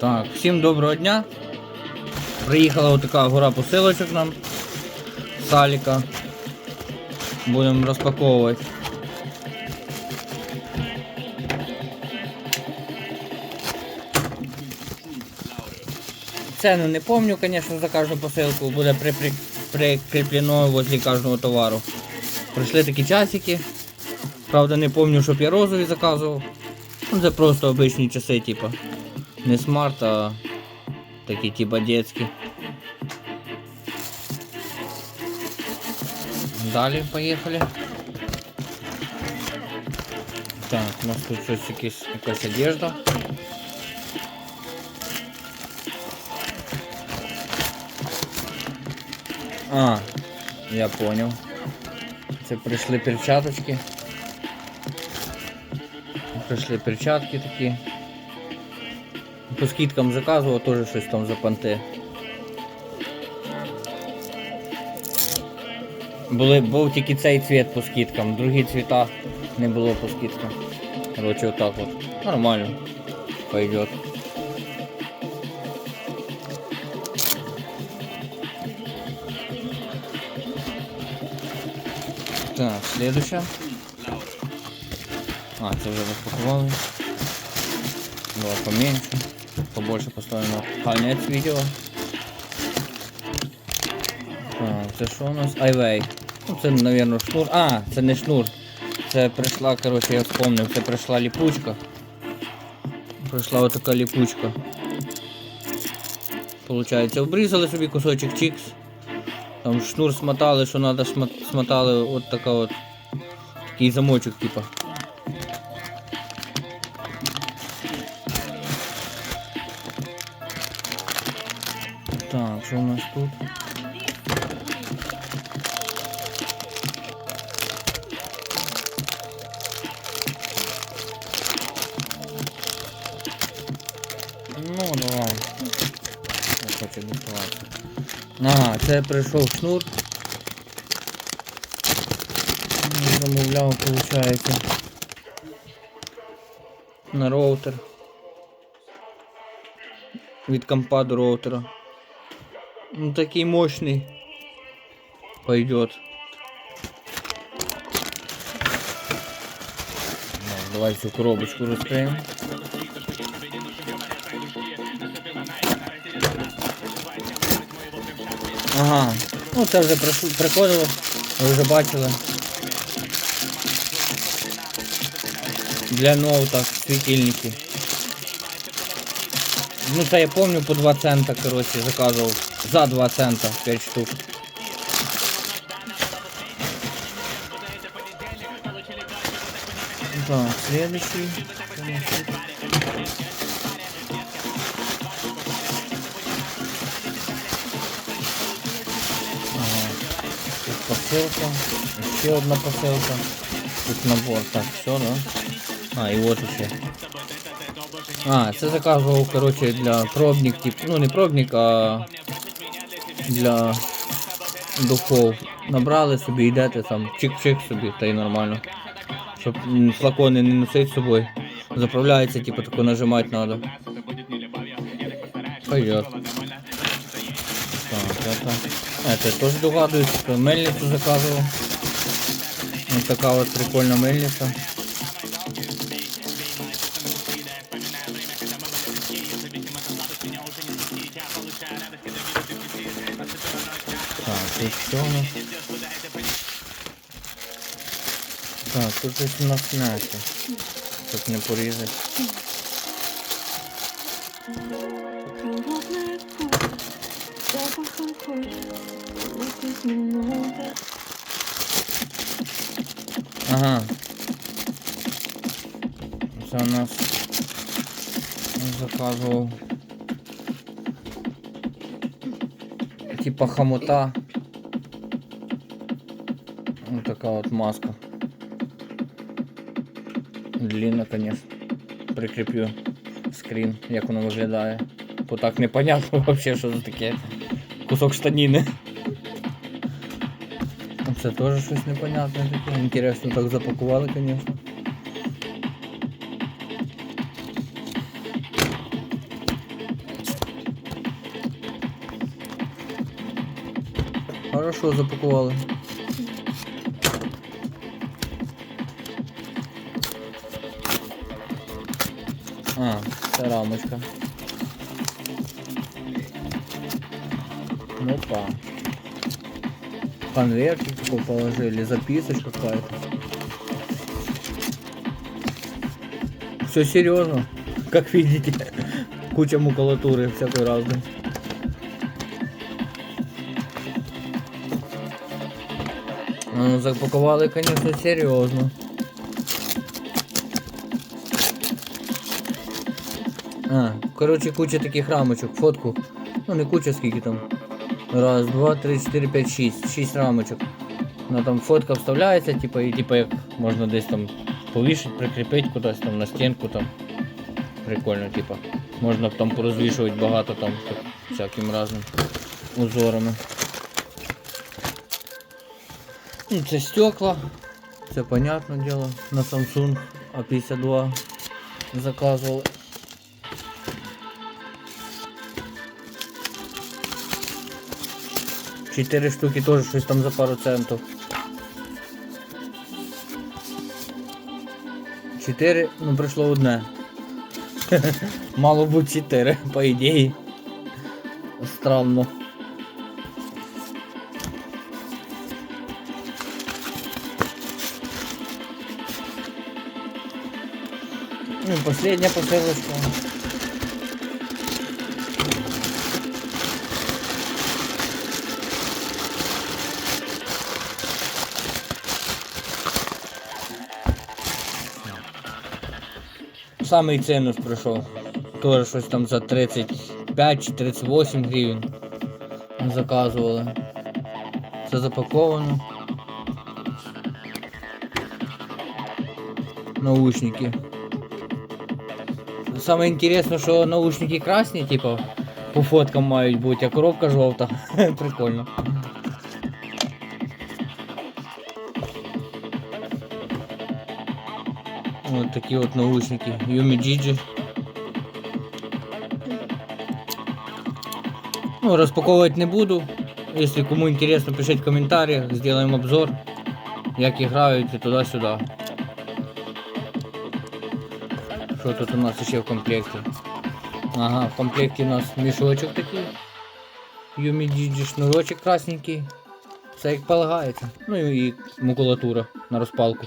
Так, всім доброго дня. Приїхала отака гора посилочок нам. Саліка. Будемо розпаковувати. Цену не помню, звісно, за кожну посилку буде при, при, прикріплено возле кожного товару. Прийшли такі часики. Правда, не помню, щоб я розові заказував. Це просто обичні часи, типа. Не смарт, а такі типа детські. Далі поїхали. Так, у нас тут щось якісь, якась одежда. А, я понял. Це прийшли перчаточки. Прийшли перчатки такі. По скидкам заказував, теж щось там за панти. Були, був тільки цей цвіт по скидкам, другі цвіта не було по скидкам. Короче, отак от. Нормально. Пойдет. Так, следующая. А, це вже розпакували. Давай поменьше. Побольше поставимо на конець відео. Так, це що у нас? Айвей. Ну це, мабуть, шнур. А, це не шнур. Це прийшла, коротше, я вспомнив, це прийшла ліпучка. Прийшла отака ліпучка. Получається, обрізали собі кусочок чікс. Там шнур смотали, що треба смотали, от така от. Такий замочок, типа. Так, що у нас тут? Ну, давай. Не хочу доставати. Ага, це прийшов шнур. Замовляв, виходить. На роутер. Від компа до роутера. Ну такий мощный пойдет. Давай всю коробочку раскроем. Ага, ну це вже приходило, ви вже бачили. Для ноута світильники. Ну це я помню по 2 цента, короче, заказывал. За 2 цента 5 штук. Так, следующий. Ага. Посылка. Еще одна посылка. Тут набор. Так, все, да? А, и вот еще. А, це заказував, короче, для пробник, тип, ну не пробник, а для духов. Набрали собі, йдете там, чик-чик собі, та й нормально. Щоб м, флакони не носити з собою. Заправляється, типу, тако нажимати треба. Пойдет. Так, это. Это тоже догадуюсь, что мельницу заказывал. Вот такая вот прикольная мельница. Нас? Так, тут щось м'ясо. Щоб не порізати. Запахом крові, рухи змінили. Ага. Це у нас заказував. Типа хомута. Вот такая вот маска. Длинна, конечно. Прикріплю скрин, как она виглядає. Вот так непонятно вообще, что за такие Кусок штанины. штаніни. тоже что-то непонятное таке. Интересно, так запаковали, конечно. Хорошо запаковали. А, це рамочка. Ну па. Конвертик такой положили, записочка какая-то. Все серьезно, как видите. Куча макулатуры всякой разной. Ну, запакували, конечно, серйозно. А, короче, куча таких рамочок, фотку. Ну не куча, скільки там. Раз, два, три, чотири, п'ять, шість. Шість рамочок. Ну там фотка вставляється, типа, і типа як можна десь там повішати, прикріпити кудись там на стінку там. Прикольно, типа. Можна там порозвішувати багато там всяким разним узорами. Ну, це стекла. Це понятне дело. На Samsung A52 заказували. Чотири штуки теж щось там за пару центів. Чотири, ну прийшло одне. Мало бути чотири, по ідеї. Странно. Ну, последняя посылочка. Самий цінус прийшов. Тоже щось там за 35 чи 38 гривень. Заказували. Все запаковано. Наушники. Саме інтересне, що наушники красні, типу, по фоткам мають бути, а коробка жовта. Прикольно. Вот такие вот наушники Yumi Gigi. Ну, распаковывать не буду. Если кому интересно, пишите в комментариях, сделаем обзор, як играют и туда-сюда. Що тут у нас ще в комплекті? Ага, в комплекті у нас мішочок такий. Yumi Gigi шнурочок красненький. Все як полагається. Ну і макулатура на розпалку.